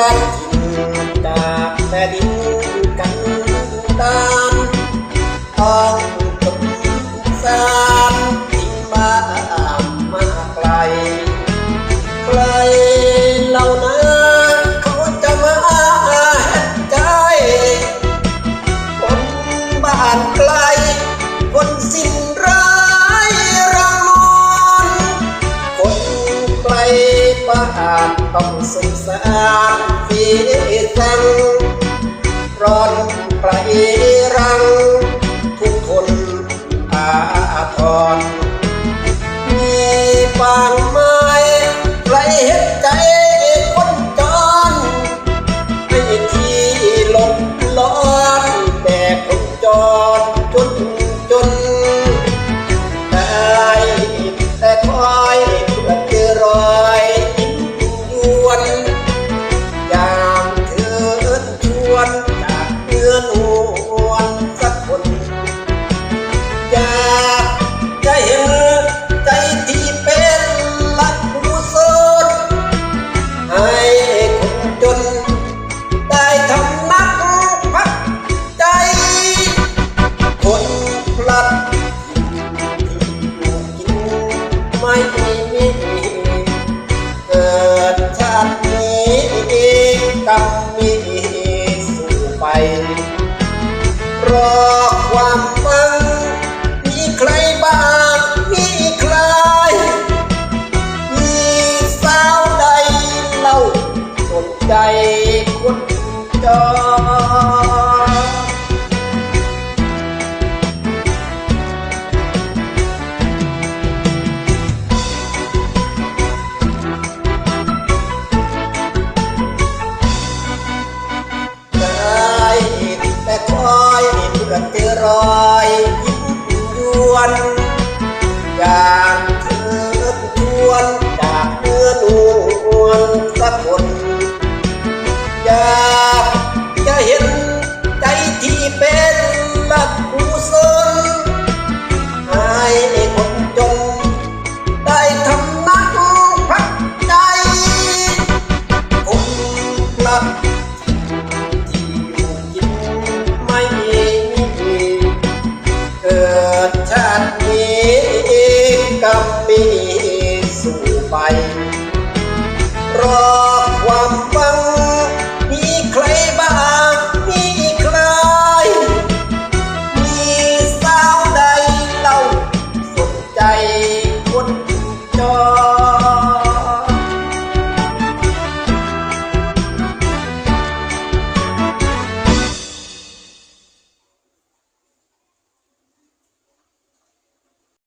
ลัดจากแผ่นดินานต้องสงสารสีสังร้อนประเอ รอความฝันมีใครบ้างมีใคร มีสาวใดเล่าสนใจคนจอ รอยยิ้มยวนจากเธอชวนจากเนื้อนวลสักคนอยากจะเห็นใจที่เป็นนักกุศนให้คนจนได้ทำนักพักใจผมกลับ สู่ไปรอ